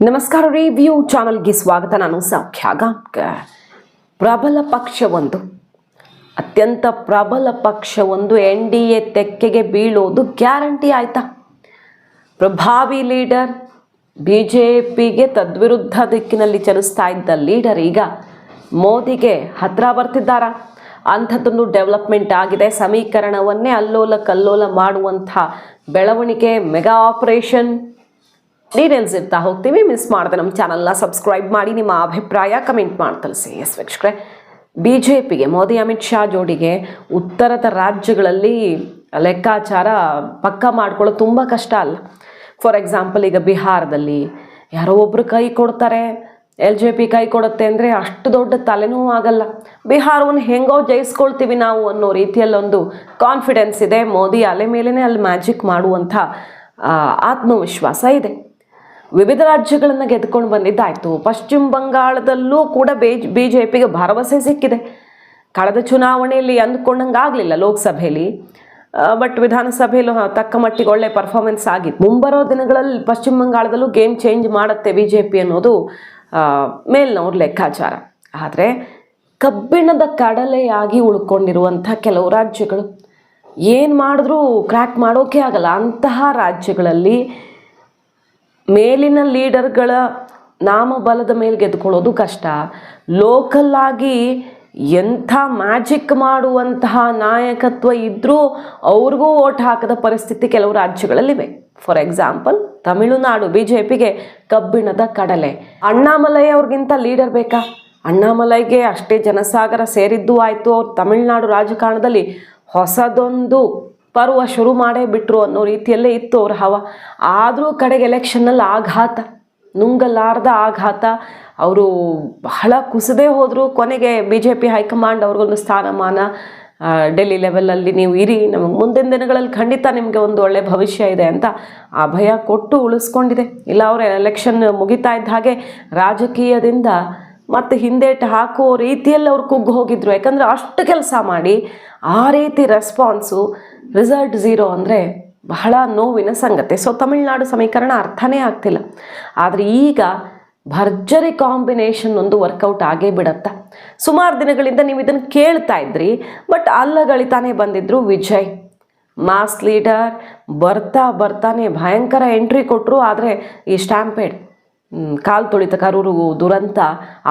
ನಮಸ್ಕಾರ ರಿವ್ಯೂ ಚಾನಲ್ಗೆ ಸ್ವಾಗತ. ನಾನು ಸೌಖ್ಯ ಪ್ರಬಲ ಪಕ್ಷವೊಂದು ಅತ್ಯಂತ ಪ್ರಬಲ ಪಕ್ಷವೊಂದು ಎನ್ ಡಿ ಎ ತೆಕ್ಕೆಗೆ ಬೀಳೋದು ಗ್ಯಾರಂಟಿ ಆಯ್ತಾ? ಪ್ರಭಾವಿ ಲೀಡರ್ ಬಿ ಜೆ ಪಿಗೆ ತದ್ವಿರುದ್ಧ ದಿಕ್ಕಿನಲ್ಲಿ ಚಲಿಸ್ತಾ ಇದ್ದ ಲೀಡರ್ ಈಗ ಮೋದಿಗೆ ಹತ್ರ ಬರ್ತಿದ್ದಾರಾ? ಅಂಥದ್ದೊಂದು ಡೆವಲಪ್ಮೆಂಟ್ ಆಗಿದೆ. ಸಮೀಕರಣವನ್ನೇ ಅಲ್ಲೋಲ ಕಲ್ಲೋಲ ಮಾಡುವಂಥ ಬೆಳವಣಿಗೆ, ಮೆಗಾ ಆಪರೇಷನ್ ಡೀಟೇಲ್ಸ್ ಇರ್ತಾ ಹೋಗ್ತೀವಿ. ಮಿಸ್ ಮಾಡದೆ ನಮ್ಮ ಚಾನಲ್ನ ಸಬ್ಸ್ಕ್ರೈಬ್ ಮಾಡಿ, ನಿಮ್ಮ ಅಭಿಪ್ರಾಯ ಕಮೆಂಟ್ ಮಾಡಿ ಎಸ್ ವೀಕ್ಷಕರೇ. ಬಿ ಜೆ ಪಿಗೆ ಮೋದಿ, ಅಮಿತ್ ಶಾ ಜೋಡಿಗೆ ಉತ್ತರದ ರಾಜ್ಯಗಳಲ್ಲಿ ಲೆಕ್ಕಾಚಾರ ಪಕ್ಕ ಮಾಡ್ಕೊಳ್ಳೋದು ತುಂಬ ಕಷ್ಟ ಅಲ್ಲ. ಫಾರ್ ಎಕ್ಸಾಂಪಲ್ ಈಗ ಬಿಹಾರದಲ್ಲಿ ಯಾರೋ ಒಬ್ಬರು ಕೈ ಕೊಡ್ತಾರೆ, ಎಲ್ ಜೆ ಪಿ ಕೈ ಕೊಡುತ್ತೆ ಅಂದರೆ ಅಷ್ಟು ದೊಡ್ಡ ತಲೆನೋವು ಆಗಲ್ಲ. ಬಿಹಾರವನ್ನು ಹೆಂಗೋ ಜಯಿಸ್ಕೊಳ್ತೀವಿ ನಾವು ಅನ್ನೋ ರೀತಿಯಲ್ಲೊಂದು ಕಾನ್ಫಿಡೆನ್ಸ್ ಇದೆ. ಮೋದಿ ಅಲೆ ಮೇಲೇ ಅಲ್ಲಿ ಮ್ಯಾಜಿಕ್ ಮಾಡುವಂಥ ಆತ್ಮವಿಶ್ವಾಸ ಇದೆ. ವಿವಿಧ ರಾಜ್ಯಗಳನ್ನು ಗೆದ್ಕೊಂಡು ಬಂದಿದ್ದಾಯಿತು. ಪಶ್ಚಿಮ ಬಂಗಾಳದಲ್ಲೂ ಕೂಡ ಬಿ ಜೆ ಪಿಗೆ ಭರವಸೆ ಸಿಕ್ಕಿದೆ. ಕಳೆದ ಚುನಾವಣೆಯಲ್ಲಿ ಅಂದ್ಕೊಂಡಂಗೆ ಆಗಲಿಲ್ಲ ಲೋಕಸಭೆಯಲ್ಲಿ ಬಟ್ ವಿಧಾನಸಭೆಯಲ್ಲೂ ತಕ್ಕ ಮಟ್ಟಿಗೆ ಒಳ್ಳೆ ಪರ್ಫಾರ್ಮೆನ್ಸ್ ಆಗಿತ್ತು. ಮುಂಬರೋ ದಿನಗಳಲ್ಲಿ ಪಶ್ಚಿಮ ಬಂಗಾಳದಲ್ಲೂ ಗೇಮ್ ಚೇಂಜ್ ಮಾಡುತ್ತೆ ಬಿ ಜೆ ಪಿ ಅನ್ನೋದು ಮೇಲ್ನವ್ರ ಲೆಕ್ಕಾಚಾರ. ಆದರೆ ಕಬ್ಬಿಣದ ಕಡಲೆಯಾಗಿ ಉಳ್ಕೊಂಡಿರುವಂಥ ಕೆಲವು ರಾಜ್ಯಗಳು, ಏನು ಮಾಡಿದ್ರೂ ಕ್ರ್ಯಾಕ್ ಮಾಡೋಕೆ ಆಗಲ್ಲ. ಅಂತಹ ರಾಜ್ಯಗಳಲ್ಲಿ ಮೇಲಿನ ಲೀಡರ್ಗಳ ನಾಮಬಲದ ಮೇಲೆ ಗೆದ್ಕೊಳ್ಳೋದು ಕಷ್ಟ. ಲೋಕಲ್ ಎಂಥ ಮ್ಯಾಜಿಕ್ ಮಾಡುವಂತಹ ನಾಯಕತ್ವ ಇದ್ದರೂ ಅವ್ರಿಗೂ ಓಟ್ ಹಾಕದ ಪರಿಸ್ಥಿತಿ ಕೆಲವು ರಾಜ್ಯಗಳಲ್ಲಿವೆ. For example, Tamil Nadu B J ಪಿಗೆ ಕಬ್ಬಿಣದ ಕಡಲೆ. ಅಣ್ಣಾಮಲೈ ಅವ್ರಿಗಿಂತ ಲೀಡರ್ ಬೇಕಾ? ಅಣ್ಣಾಮಲೈಗೆ ಅಷ್ಟೇ ಜನಸಾಗರ ಸೇರಿದ್ದು ಆಯಿತು. ಅವ್ರು ತಮಿಳುನಾಡು ರಾಜಕಾರಣದಲ್ಲಿ ಹೊಸದೊಂದು ಪರ್ವ ಶುರು ಮಾಡೇ ಬಿಟ್ರು ಅನ್ನೋ ರೀತಿಯಲ್ಲೇ ಇತ್ತು ಅವ್ರ ಹವ. ಆದರೂ ಕಡೆಗೆ ಎಲೆಕ್ಷನ್ನಲ್ಲಿ ಆಘಾತ, ನುಂಗಲಾರ್ದ ಆಘಾತ. ಅವರು ಬಹಳ ಕುಸದೇ ಹೋದರು. ಕೊನೆಗೆ ಬಿ ಜೆ ಪಿ ಹೈಕಮಾಂಡ್ ಅವ್ರಿಗೊಂದು ಸ್ಥಾನಮಾನ ಡೆಲ್ಲಿ ಲೆವೆಲಲ್ಲಿ ನೀವು ಇರಿ. ನಮಗೆ ಮುಂದಿನ ದಿನಗಳಲ್ಲಿ ಖಂಡಿತ ನಿಮಗೆ ಒಂದು ಒಳ್ಳೆ ಭವಿಷ್ಯ ಇದೆ ಅಂತ ಆ ಭಯ ಕೊಟ್ಟು ಉಳಿಸ್ಕೊಂಡಿದೆ. ಇಲ್ಲ ಅವರ ಎಲೆಕ್ಷನ್ ಮುಗಿತಾ ಇದ್ದ ಹಾಗೆ ರಾಜಕೀಯದಿಂದ ಮತ್ತು ಹಿಂದೇಟು ಹಾಕೋ ರೀತಿಯಲ್ಲಿ ಅವ್ರು ಕುಗ್ಗು ಹೋಗಿದ್ರು. ಯಾಕಂದರೆ ಅಷ್ಟು ಕೆಲಸ ಮಾಡಿ ಆ ರೀತಿ ರೆಸ್ಪಾನ್ಸು ರಿಸಲ್ಟ್ ಝೀರೋ ಅಂದರೆ ಬಹಳ ನೋವಿನ ಸಂಗತಿ. ಸೊ ತಮಿಳುನಾಡು ಸಮೀಕರಣ ಅರ್ಥನೇ ಆಗ್ತಿಲ್ಲ. ಆದರೆ ಈಗ ಭರ್ಜರಿ ಕಾಂಬಿನೇಷನ್ ಒಂದು ವರ್ಕೌಟ್ ಆಗೇ ಬಿಡತ್ತ. ಸುಮಾರು ದಿನಗಳಿಂದ ನೀವು ಇದನ್ನು ಕೇಳ್ತಾ ಇದ್ರಿ ಬಟ್ ಅಲ್ಲಗಳಿತಾನೆ ಬಂದಿದ್ರು ವಿಜಯ್. ಮಾಸ್ ಲೀಡರ್ ಬರ್ತಾ ಬರ್ತಾನೆ ಭಯಂಕರ ಎಂಟ್ರಿ ಕೊಟ್ಟರು ಆದರೆ ಈ ಸ್ಟ್ಯಾಂಪೇಡ್ ಕಾಲು ತುಳಿತ ಕರೂರು ದುರಂತ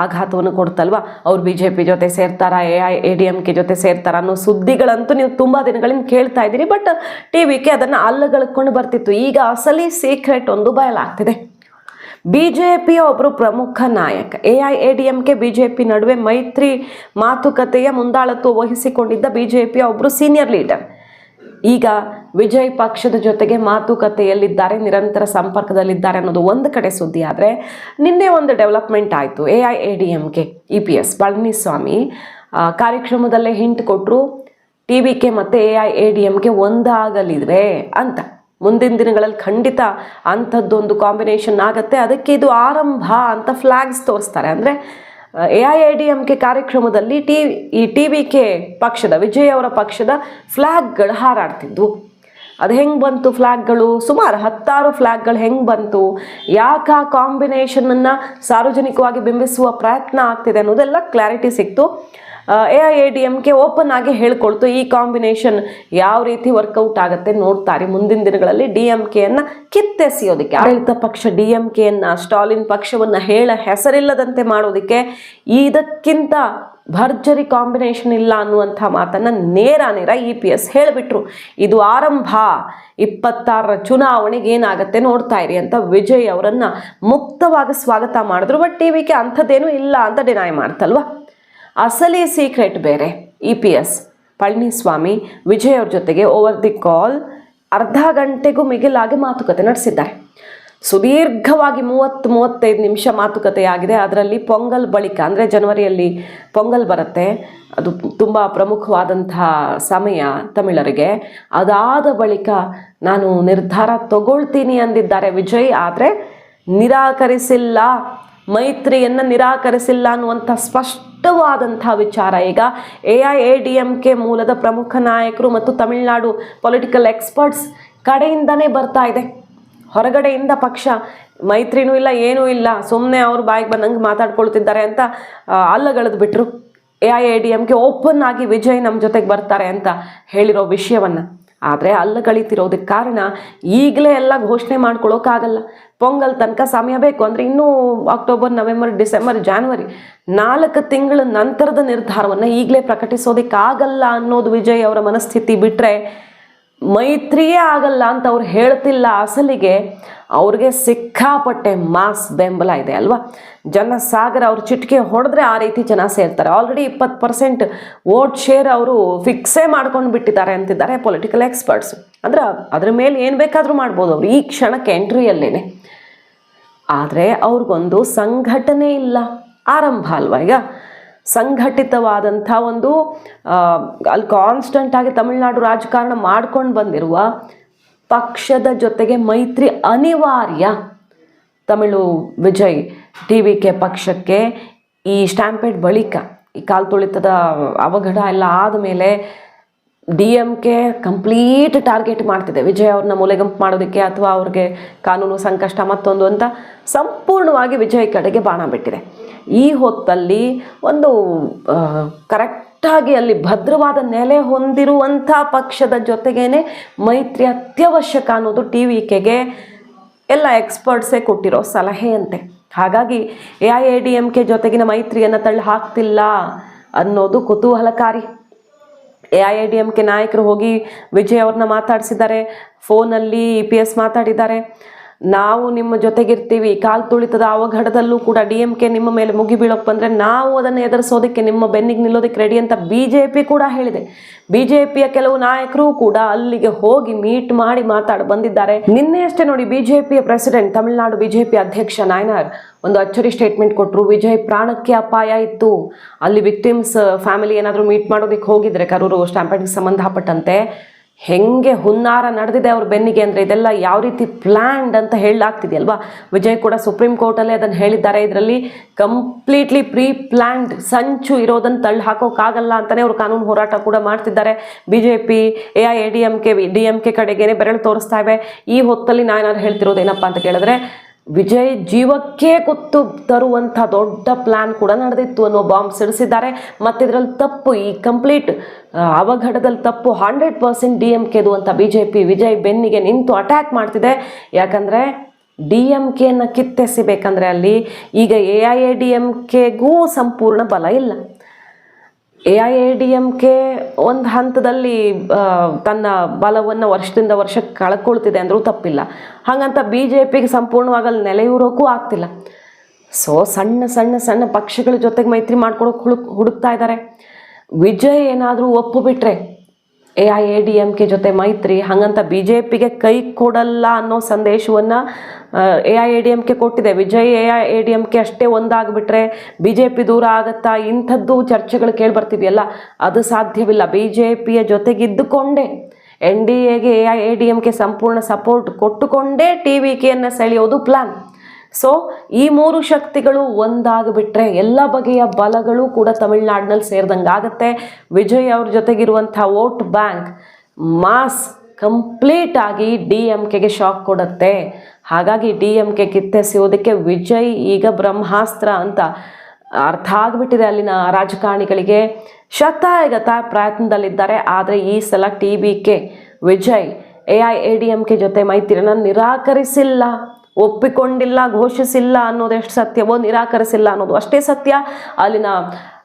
ಆಘಾತವನ್ನು ಕೊಡ್ತಲ್ವಾ? ಅವ್ರು ಬಿ ಜೆ ಪಿ ಜೊತೆ ಸೇರ್ತಾರಾ, A I, A D M K ಜೊತೆ ಸೇರ್ತಾರ ಅನ್ನೋ ಸುದ್ದಿಗಳಂತೂ ನೀವು ತುಂಬ ದಿನಗಳಿಂದ ಕೇಳ್ತಾ ಇದ್ದೀರಿ ಬಟ್ ಟಿ ವಿಗೆ ಅದನ್ನು ಅಲ್ಲಗಳ್ಕೊಂಡು ಬರ್ತಿತ್ತು. ಈಗ ಅಸಲಿ ಸೀಕ್ರೆಟ್ ಒಂದು ಬಯಲಾಗ್ತಿದೆ. ಬಿ ಜೆ ಪಿಯ ಒಬ್ಬರು ಪ್ರಮುಖ ನಾಯಕ, A I, A D M K B J P ನಡುವೆ ಮೈತ್ರಿ ಮಾತುಕತೆಯ ಮುಂದಾಳತ್ವ ವಹಿಸಿಕೊಂಡಿದ್ದ ಬಿ ಜೆ ಪಿಯ ಒಬ್ಬರು ಸೀನಿಯರ್ ಲೀಡರ್ ಈಗ ವಿಜಯ್ ಪಕ್ಷದ ಜೊತೆಗೆ ಮಾತುಕತೆಯಲ್ಲಿದ್ದಾರೆ, ನಿರಂತರ ಸಂಪರ್ಕದಲ್ಲಿದ್ದಾರೆ ಅನ್ನೋದು ಒಂದು ಕಡೆ ಸುದ್ದಿ ಆದರೆ, ನಿನ್ನೆ ಒಂದು ಡೆವಲಪ್ಮೆಂಟ್ ಆಯಿತು. A I A D M K E P S Palaniswami ಕಾರ್ಯಕ್ರಮದಲ್ಲೇ hint ಕೊಟ್ಟರು ಟಿ ವಿ ಕೆ ಮತ್ತು A I A D M K ಒಂದಾಗಲಿದೆ ಅಂತ. ಮುಂದಿನ ದಿನಗಳಲ್ಲಿ ಖಂಡಿತ ಅಂಥದ್ದೊಂದು ಕಾಂಬಿನೇಷನ್ ಆಗುತ್ತೆ. ಅದಕ್ಕೆ ಇದು ಆರಂಭ ಅಂತ ಫ್ಲ್ಯಾಗ್ಸ್ ತೋರಿಸ್ತಾರೆ. ಅಂದರೆ A I A D M K ಕಾರ್ಯಕ್ರಮದಲ್ಲಿ ಟಿ ಈ ಟಿ ವಿ ಕೆ ಪಕ್ಷದ, ವಿಜಯ್ ಅವರ ಪಕ್ಷದ ಫ್ಲ್ಯಾಗ್ಗಳು ಹಾರಾಡ್ತಿದ್ವು. ಅದು ಹೆಂಗೆ ಬಂತು ಫ್ಲ್ಯಾಗ್ಗಳು ಸುಮಾರು ಹತ್ತಾರು ಫ್ಲ್ಯಾಗ್ಗಳು ಹೆಂಗೆ ಬಂತು? ಯಾಕೆ ಆ ಕಾಂಬಿನೇಷನನ್ನು ಸಾರ್ವಜನಿಕವಾಗಿ ಬಿಂಬಿಸುವ ಪ್ರಯತ್ನ ಆಗ್ತಿದೆ ಅನ್ನೋದೆಲ್ಲ ಕ್ಲಾರಿಟಿ ಸಿಕ್ತು. A I A D M K open ಆಗಿ ಹೇಳ್ಕೊಳ್ತು ಈ ಕಾಂಬಿನೇಷನ್ ಯಾವ ರೀತಿ ವರ್ಕೌಟ್ ಆಗುತ್ತೆ ನೋಡ್ತಾರೆ. ಮುಂದಿನ ದಿನಗಳಲ್ಲಿ ಡಿ ಎಂ ಕೆಯನ್ನು ಕಿತ್ತೆಸೆಯೋದಕ್ಕೆ, ಆಡಳಿತ ಪಕ್ಷ ಡಿ ಎಂ ಕೆಯನ್ನು ಸ್ಟಾಲಿನ್ ಪಕ್ಷವನ್ನು ಹೇಳ ಹೆಸರಿಲ್ಲದಂತೆ ಮಾಡೋದಕ್ಕೆ ಇದಕ್ಕಿಂತ ಭರ್ಜರಿ ಕಾಂಬಿನೇಷನ್ ಇಲ್ಲ ಅನ್ನುವಂಥ ಮಾತನ್ನು ನೇರ ನೇರ ಇ ಪಿ ಎಸ್ ಹೇಳಿಬಿಟ್ರು. ಇದು ಆರಂಭ. ಇಪ್ಪತ್ತಾರರ ಚುನಾವಣೆಗೆ ಏನಾಗುತ್ತೆ ನೋಡ್ತಾ ಇರಿ ಅಂತ ವಿಜಯ್ ಅವರನ್ನು ಮುಕ್ತವಾಗಿ ಸ್ವಾಗತ ಮಾಡಿದ್ರು, ಬಟ್ ಟಿ ವಿಗೆ ಅಂಥದ್ದೇನೂ ಇಲ್ಲ ಅಂತ ಡಿನಾಯ್ ಮಾಡ್ತಲ್ವಾ? ಅಸಲಿ ಸೀಕ್ರೆಟ್ ಬೇರೆ. E P S Palaniswami Vijay ಅವ್ರ ಜೊತೆಗೆ ಓವರ್ ದಿ ಕಾಲ್ ಅರ್ಧ ಗಂಟೆಗೂ ಮಿಗಿಲಾಗಿ ಮಾತುಕತೆ ನಡೆಸಿದ್ದಾರೆ. ಸುದೀರ್ಘವಾಗಿ ಮೂವತ್ತು ಮೂವತ್ತೈದು ನಿಮಿಷ ಮಾತುಕತೆಯಾಗಿದೆ. ಅದರಲ್ಲಿ ಪೊಂಗಲ್ ಬಳಿಕ, ಅಂದರೆ ಜನವರಿಯಲ್ಲಿ ಪೊಂಗಲ್ ಬರುತ್ತೆ. ಅದು ತುಂಬ ಪ್ರಮುಖವಾದಂತಹ ಸಮಯ ತಮಿಳರಿಗೆ. ಅದಾದ ಬಳಿಕ ನಾನು ನಿರ್ಧಾರ ತಗೊಳ್ತೀನಿ ಅಂದಿದ್ದಾರೆ ವಿಜಯ್. ಆದರೆ ನಿರಾಕರಿಸಿಲ್ಲ. ಮೈತ್ರಿಯನ್ನು ನಿರಾಕರಿಸಿಲ್ಲ ಅನ್ನುವಂಥ ಸ್ಪಷ್ಟವಾದಂಥ ವಿಚಾರ. ಈಗ A I A D M K ಮೂಲದ ಪ್ರಮುಖ ನಾಯಕರು ಮತ್ತು ತಮಿಳುನಾಡು ಪೊಲಿಟಿಕಲ್ ಎಕ್ಸ್ಪರ್ಟ್ಸ್ ಕಡೆಯಿಂದನೇ ಬರ್ತಾ ಇದೆ. ಹೊರಗಡೆಯಿಂದ ಪಕ್ಷ ಮೈತ್ರಿನೂ ಇಲ್ಲ, ಏನೂ ಇಲ್ಲ ಸುಮ್ಮನೆ ಅವರು ಬಾಯಿಗೆ ಬಂದಂಗೆ ಮಾತಾಡ್ಕೊಳ್ತಿದ್ದಾರೆ ಅಂತ ಅಲ್ಲಗಳದು ಬಿಟ್ಟರು ಎ ಐ ಎ ಡಿ ಎಮ್ಗೆ ಓಪನ್ ಆಗಿ ವಿಜಯ್ ನಮ್ಮ ಜೊತೆಗೆ ಬರ್ತಾರೆ ಅಂತ ಹೇಳಿರೋ ವಿಷಯವನ್ನು. ಆದರೆ ಅಲ್ಲಿ ಕಳೀತಿರೋದಕ್ಕೆ ಕಾರಣ ಈಗಲೇ ಎಲ್ಲ ಘೋಷಣೆ ಮಾಡ್ಕೊಳ್ಳೋಕ್ಕಾಗಲ್ಲ ಪೊಂಗಲ್ ತನಕ ಸಮಯ ಬೇಕು ಅಂದರೆ ಇನ್ನೂ ಅಕ್ಟೋಬರ್ ನವೆಂಬರ್ ಡಿಸೆಂಬರ್ ಜಾನ್ವರಿ ನಾಲ್ಕು ತಿಂಗಳ ನಂತರದ ನಿರ್ಧಾರವನ್ನು ಈಗಲೇ ಪ್ರಕಟಿಸೋದಕ್ಕಾಗಲ್ಲ ಅನ್ನೋದು ವಿಜಯ್ ಅವರ ಮನಸ್ಥಿತಿ ಬಿಟ್ಟರೆ ಮೈತ್ರಿಯೇ ಆಗಲ್ಲ ಅಂತ ಅವ್ರು ಹೇಳ್ತಿಲ್ಲ ಅಸಲಿಗೆ ಅವ್ರಿಗೆ ಸಿಕ್ಕಾಪಟ್ಟೆ ಮಾಸ್ ಬೆಂಬಲ ಇದೆ ಅಲ್ವಾ? ಜನಸಾಗರ ಅವ್ರ ಚಿಟಿಕೆ ಹೊಡೆದ್ರೆ ಆ ರೀತಿ ಜನ ಸೇರ್ತಾರೆ. ಆಲ್ರೆಡಿ ಇಪ್ಪತ್ತು ಪರ್ಸೆಂಟ್ ವೋಟ್ ಶೇರ್ ಅವರು ಫಿಕ್ಸೇ ಮಾಡ್ಕೊಂಡು ಬಿಟ್ಟಿದ್ದಾರೆ ಅಂತಿದ್ದಾರೆ ಪೊಲಿಟಿಕಲ್ ಎಕ್ಸ್ಪರ್ಟ್ಸ್ ಅಂದ್ರೆ ಅದ್ರ ಮೇಲೆ ಏನು ಬೇಕಾದರೂ ಮಾಡ್ಬೋದು ಅವ್ರು. ಈ ಕ್ಷಣಕ್ಕೆ ಎಂಟ್ರಿಯಲ್ಲೇನೆ ಆದರೆ ಅವ್ರಿಗೊಂದು ಸಂಘಟನೆ ಇಲ್ಲ. ಆರಂಭ ಅಲ್ವಾ ಈಗ? ಸಂಘಟಿತವಾದಂಥ ಒಂದು ಅಲ್ಲಿ ಕಾನ್ಸ್ಟಂಟ್ ಆಗಿ ತಮಿಳುನಾಡು ರಾಜಕಾರಣ ಮಾಡ್ಕೊಂಡು ಬಂದಿರುವ ಪಕ್ಷದ ಜೊತೆಗೆ ಮೈತ್ರಿ ಅನಿವಾರ್ಯ. Tamil Vijay T V K ಪಕ್ಷಕ್ಕೆ ಈ ಸ್ಟ್ಯಾಂಪೇಡ್ ಬಳಿಕ, ಈ ಕಾಲ್ ತುಳಿತದ ಅವಘಡ ಎಲ್ಲ ಆದಮೇಲೆ D M K complete target ಮಾಡ್ತಿದೆ. ವಿಜಯ್ ಅವ್ರನ್ನ ಮೂಲೆಗಂಪು ಮಾಡೋದಕ್ಕೆ ಅಥವಾ ಅವ್ರಿಗೆ ಕಾನೂನು ಸಂಕಷ್ಟ ಮತ್ತೊಂದು ಅಂತ ಸಂಪೂರ್ಣವಾಗಿ ವಿಜಯ್ ಕಡೆಗೆ ಬಾಣ ಬಿಟ್ಟಿದೆ. ಈ ಹೊತ್ತಲ್ಲಿ ಒಂದು ಕರೆಕ್ಟಾಗಿ ಅಲ್ಲಿ ಭದ್ರವಾದ ನೆಲೆ ಹೊಂದಿರುವಂಥ ಪಕ್ಷದ ಜೊತೆಗೇ ಮೈತ್ರಿ ಅತ್ಯವಶ್ಯಕ ಅನ್ನೋದು ಟಿ ವಿ ಕೆಗೆ ಎಲ್ಲ ಎಕ್ಸ್ಪರ್ಟ್ಸೇ ಕೊಟ್ಟಿರೋ ಸಲಹೆಯಂತೆ. ಹಾಗಾಗಿ A I A D M K ಜೊತೆಗಿನ ಮೈತ್ರಿಯನ್ನು ತಳ್ಳಿ ಹಾಕ್ತಿಲ್ಲ ಅನ್ನೋದು ಕುತೂಹಲಕಾರಿ. A I A D M K ನಾಯಕರು ಹೋಗಿ ವಿಜಯ್ ಅವ್ರನ್ನ ಮಾತಾಡಿಸಿದ್ದಾರೆ, ಫೋನಲ್ಲಿ ಇ ಪಿ ಎಸ್ ಮಾತಾಡಿದ್ದಾರೆ. ನಾವು ನಿಮ್ಮ ಜೊತೆಗಿರ್ತೀವಿ. ಕಾಲ್ ತುಳಿತದ ಅವಘಡದಲ್ಲೂ ಕೂಡ ಡಿ ಎಂ ಕೆ ನಿಮ್ಮ ಮೇಲೆ ಮುಗಿ ಬೀಳೋಕೆ ಬಂದರೆ ನಾವು ಅದನ್ನು ಎದುರಿಸೋದಕ್ಕೆ ನಿಮ್ಮ ಬೆನ್ನಿಗೆ ನಿಲ್ಲೋದಕ್ಕೆ ರೆಡಿ ಅಂತ ಬಿ ಜೆ ಪಿ ಕೂಡ ಹೇಳಿದೆ. ಬಿ ಜೆ ಪಿಯ ಕೆಲವು ನಾಯಕರು ಕೂಡ ಅಲ್ಲಿಗೆ ಹೋಗಿ ಮೀಟ್ ಮಾಡಿ ಮಾತಾಡಿ ಬಂದಿದ್ದಾರೆ. ನಿನ್ನೆ ಅಷ್ಟೇ ನೋಡಿ ಬಿ ಜೆ ಪಿಯ president Tamil Nadu B J P ಅಧ್ಯಕ್ಷ ನಾಯನಾರ್ ಒಂದು ಅಚ್ಚರಿ ಸ್ಟೇಟ್ಮೆಂಟ್ ಕೊಟ್ಟರು ವಿಜಯ್ ಪ್ರಾಣಕ್ಕೆ ಅಪಾಯ ಇತ್ತು. ಅಲ್ಲಿ ವಿಕ್ಟಿಮ್ಸ್ ಫ್ಯಾಮಿಲಿ ಏನಾದರೂ ಮೀಟ್ ಮಾಡೋದಕ್ಕೆ ಹೋಗಿದ್ರೆ ಕರೂರು ಸ್ಟ್ಯಾಂಪೇಡ್ಗೆ ಸಂಬಂಧಪಟ್ಟಂತೆ ಹೆಂಗೆ ಹುನ್ನಾರ ನಡೆದಿದೆ ಅವ್ರ ಬೆನ್ನಿಗೆ ಅಂದರೆ ಇದೆಲ್ಲ ಯಾವ ರೀತಿ ಪ್ಲ್ಯಾಂಡ್ ಅಂತ ಹೇಳಲಾಗ್ತಿದೆಯಲ್ವಾ? ವಿಜಯ್ ಕೂಡ ಸುಪ್ರೀಂ ಕೋರ್ಟಲ್ಲೇ ಅದನ್ನು ಹೇಳಿದ್ದಾರೆ. ಇದರಲ್ಲಿ ಕಂಪ್ಲೀಟ್ಲಿ ಪ್ರೀ ಪ್ಲ್ಯಾಂಡ್ ಸಂಚು ಇರೋದನ್ನು ತಳ್ಳಿ ಹಾಕೋಕ್ಕಾಗಲ್ಲ ಅಂತಲೇ ಅವರು ಕಾನೂನು ಹೋರಾಟ ಕೂಡ ಮಾಡ್ತಿದ್ದಾರೆ. B J P A I A D M K D M K ಕಡೆಗೇನೆ ಬೆರಳು ತೋರಿಸ್ತಾ ಇವೆ. ಈ ಹೊತ್ತಲ್ಲಿ ನಾನು ಹೇಳ್ತಿರೋದು ಏನಪ್ಪ ಅಂತ ಕೇಳಿದ್ರೆ ವಿಜಯ್ ಜೀವಕ್ಕೆ ಕುತ್ತು ತರುವಂಥ ದೊಡ್ಡ ಪ್ಲ್ಯಾನ್ ಕೂಡ ನಡೆದಿತ್ತು ಅನ್ನೋ ಬಾಂಬ್ ಸಿಡಿಸಿದ್ದಾರೆ. ಮತ್ತು ಇದರಲ್ಲಿ ತಪ್ಪು, ಈ ಕಂಪ್ಲೀಟ್ ಅವಘಡದಲ್ಲಿ ತಪ್ಪು ಹಂಡ್ರೆಡ್ ಪರ್ಸೆಂಟ್ ಡಿ ಎಂ ಕೆದು ಅಂತ ಬಿ ಜೆ ಪಿ ವಿಜಯ್ ಬೆನ್ನಿಗೆ ನಿಂತು ಅಟ್ಯಾಕ್ ಮಾಡ್ತಿದೆ. ಯಾಕಂದರೆ ಡಿ ಎಂ ಕೆನ ಕಿತ್ತೆಸಿಬೇಕಂದ್ರೆ ಅಲ್ಲಿ ಈಗ A I A D M ಕೆಗೂ ಸಂಪೂರ್ಣ ಬಲ ಇಲ್ಲ. A I A D M K ಒಂದು ಹಂತದಲ್ಲಿ ತನ್ನ ಬಲವನ್ನು ವರ್ಷದಿಂದ ವರ್ಷಕ್ಕೆ ಕಳ್ಕೊಳ್ತಿದೆ ಅಂದರೂ ತಪ್ಪಿಲ್ಲ. ಹಾಗಂತ ಬಿ ಜೆ ಪಿಗೆ ಸಂಪೂರ್ಣವಾಗಿ ಅಲ್ಲಿ ನೆಲೆಯೂರೋಕ್ಕೂ ಆಗ್ತಿಲ್ಲ. ಸೊ ಸಣ್ಣ ಸಣ್ಣ ಸಣ್ಣ ಪಕ್ಷಗಳ ಜೊತೆಗೆ ಮೈತ್ರಿ ಮಾಡ್ಕೊಳಕ್ಕೆ ಹುಡುಕ್ ಹುಡುಕ್ತಾ ಇದ್ದಾರೆ ವಿಜಯ್ ಏನಾದರೂ ಒಪ್ಪು ಬಿಟ್ಟರೆ A I A D M K ಜೊತೆ ಮೈತ್ರಿ, ಹಾಗಂತ ಬಿ ಜೆ ಪಿಗೆ ಕೈ ಕೊಡಲ್ಲ ಅನ್ನೋ ಸಂದೇಶವನ್ನು A I A D M K ಕೊಟ್ಟಿದೆ. Vijay A I A D M K ಅಷ್ಟೇ ಒಂದಾಗ್ಬಿಟ್ರೆ ಬಿ ಜೆ ಪಿ ದೂರ ಆಗತ್ತಾ? ಇಂಥದ್ದು ಚರ್ಚೆಗಳು ಕೇಳಿಬರ್ತಿದೆಯಲ್ಲ ಅದು ಸಾಧ್ಯವಿಲ್ಲ. ಬಿ ಜೆ ಪಿಯ ಜೊತೆಗಿದ್ದುಕೊಂಡೇ ಎನ್ ಡಿ ಎಗೆ A I A D M K ಸಂಪೂರ್ಣ ಸಪೋರ್ಟ್ ಕೊಟ್ಟುಕೊಂಡೇ ಟಿ ವಿ ಕೆಯನ್ನು ಸೆಳೆಯೋದು ಪ್ಲಾನ್ ಸೊ ಈ ಮೂರು ಶಕ್ತಿಗಳು ಒಂದಾಗಿಬಿಟ್ರೆ ಎಲ್ಲ ಬಗೆಯ ಬಲಗಳು ಕೂಡ ತಮಿಳ್ನಾಡಿನಲ್ಲಿ ಸೇರಿದಂಗೆ ಆಗುತ್ತೆ ವಿಜಯ್ ಅವ್ರ ಜೊತೆಗಿರುವಂಥ ವೋಟ್ ಬ್ಯಾಂಕ್, ಮಾಸ್ ಕಂಪ್ಲೀಟ್ ಆಗಿ ಡಿ ಎಂ ಕೆಗೆ ಶಾಕ್ ಕೊಡುತ್ತೆ. ಹಾಗಾಗಿ ಡಿ ಎಂ ಕೆ ಕಿತ್ತೆಸೆಯೋದಕ್ಕೆ ವಿಜಯ್ ಈಗ ಬ್ರಹ್ಮಾಸ್ತ್ರ ಅಂತ ಅರ್ಥ ಆಗಿಬಿಟ್ಟಿದೆ ಅಲ್ಲಿನ ರಾಜಕಾರಣಿಗಳಿಗೆ. ಶತಾಯಗತ ಪ್ರಯತ್ನದಲ್ಲಿದ್ದಾರೆ, ಆದರೆ ಈ ಸಲ T B K Vijay A I A D M K ಜೊತೆ ಮೈತ್ರಿಯನ್ನು ನಿರಾಕರಿಸಿಲ್ಲ. ಒಪ್ಪಿಕೊಂಡಿಲ್ಲ, ಘೋಷಿಸಿಲ್ಲ ಅನ್ನೋದು ಎಷ್ಟು ಸತ್ಯವೋ, ನಿರಾಕರಿಸಿಲ್ಲ ಅನ್ನೋದು ಅಷ್ಟೇ ಸತ್ಯ. ಅಲ್ಲಿನ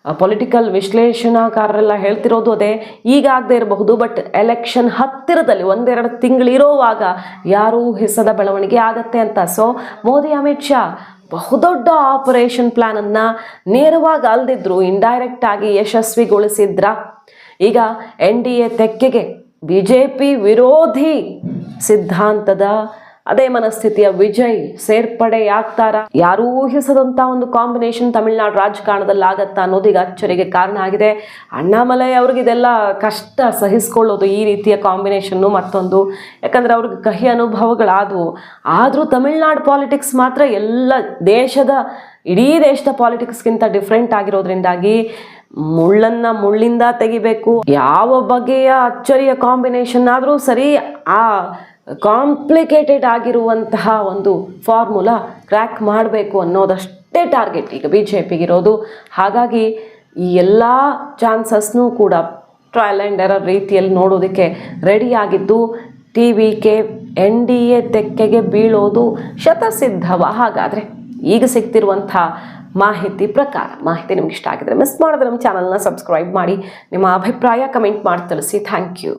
ಪೊಲಿಟಿಕಲ್ ವಿಶ್ಲೇಷಣಾಕಾರರೆಲ್ಲ ಹೇಳ್ತಿರೋದು ಅದೇ. ಈಗಾಗದೇ ಇರಬಹುದು ಬಟ್ ಎಲೆಕ್ಷನ್ ಹತ್ತಿರದಲ್ಲಿ ಒಂದೆರಡು ತಿಂಗಳಿರೋವಾಗ ಯಾರೂ ಹೆಸದ ಬೆಳವಣಿಗೆ ಆಗತ್ತೆ ಅಂತ. ಸೊ ಮೋದಿ, ಅಮಿತ್ ಶಾ ಬಹುದೊಡ್ಡ ಆಪರೇಷನ್ ಪ್ಲ್ಯಾನನ್ನು ನೇರವಾಗಿ ಅಲ್ದಿದ್ರು ಇಂಡೈರೆಕ್ಟ್ ಆಗಿ ಯಶಸ್ವಿಗೊಳಿಸಿದ್ರ? ಈಗ ಎನ್ ಡಿ ಎ ತೆಕ್ಕೆಗೆ ಬಿ ಜೆ ಪಿ ವಿರೋಧಿ ಸಿದ್ಧಾಂತದ ಅದೇ ಮನಸ್ಥಿತಿಯ ವಿಜಯ್ ಸೇರ್ಪಡೆಯಾಗ್ತಾರ? ಯಾರೂ ಊಹಿಸದಂತ ಒಂದು ಕಾಂಬಿನೇಷನ್ ತಮಿಳ್ನಾಡು ರಾಜಕಾರಣದಲ್ಲಿ ಆಗತ್ತಾ ಅನ್ನೋದು ಅಚ್ಚರಿಗೆ ಕಾರಣ ಆಗಿದೆ. ಅಣ್ಣಾಮಲೈ ಅವ್ರಿಗೆ ಇದೆಲ್ಲ ಕಷ್ಟ ಸಹಿಸ್ಕೊಳ್ಳೋದು ಈ ರೀತಿಯ ಕಾಂಬಿನೇಷನ್ನು ಮತ್ತೊಂದು. ಯಾಕಂದ್ರೆ ಅವ್ರಿಗೆ ಕಹಿ ಅನುಭವಗಳಾದವು. ಆದರೂ ತಮಿಳ್ನಾಡು ಪಾಲಿಟಿಕ್ಸ್ ಮಾತ್ರ ಎಲ್ಲ ದೇಶದ, ಇಡೀ ದೇಶದ ಪಾಲಿಟಿಕ್ಸ್ಗಿಂತ ಡಿಫ್ರೆಂಟ್ ಆಗಿರೋದ್ರಿಂದಾಗಿ ಮುಳ್ಳನ್ನ ಮುಳ್ಳಿಂದ ತೆಗಿಬೇಕು. ಯಾವ ಬಗೆಯ ಅಚ್ಚರಿಯ ಕಾಂಬಿನೇಷನ್ ಆದರೂ ಸರಿ ಆ ಕಾಂಪ್ಲಿಕೇಟೆಡ್ ಆಗಿರುವಂತಹ ಒಂದು ಫಾರ್ಮುಲಾ ಕ್ರ್ಯಾಕ್ ಮಾಡಬೇಕು ಅನ್ನೋದಷ್ಟೇ ಟಾರ್ಗೆಟ್ ಈಗ ಬಿ ಜೆ ಪಿಗಿರೋದು ಹಾಗಾಗಿ ಈ ಎಲ್ಲ ಚಾನ್ಸಸ್ನೂ ಕೂಡ ಟ್ರಯಲ್ ಆ್ಯಂಡ್ ಎರರ್ ರೀತಿಯಲ್ಲಿ ನೋಡೋದಕ್ಕೆ ರೆಡಿಯಾಗಿದ್ದು T V K N D A ತೆಕ್ಕೆಗೆ ಬೀಳೋದು ಶತಸಿದ್ಧವ. ಹಾಗಾದರೆ ಈಗ ಸಿಗ್ತಿರುವಂಥ ಮಾಹಿತಿ ಪ್ರಕಾರ, ಮಾಹಿತಿ ನಿಮ್ಗೆ ಇಷ್ಟ ಆಗಿದ್ರೆ ಮಿಸ್ ಮಾಡಿದ್ರೆ ನಮ್ಮ ಚಾನಲ್ನ ಸಬ್ಸ್ಕ್ರೈಬ್ ಮಾಡಿ. ನಿಮ್ಮ ಅಭಿಪ್ರಾಯ ಕಮೆಂಟ್ ಮಾಡಿ ತಿಳಿಸಿ. Thank you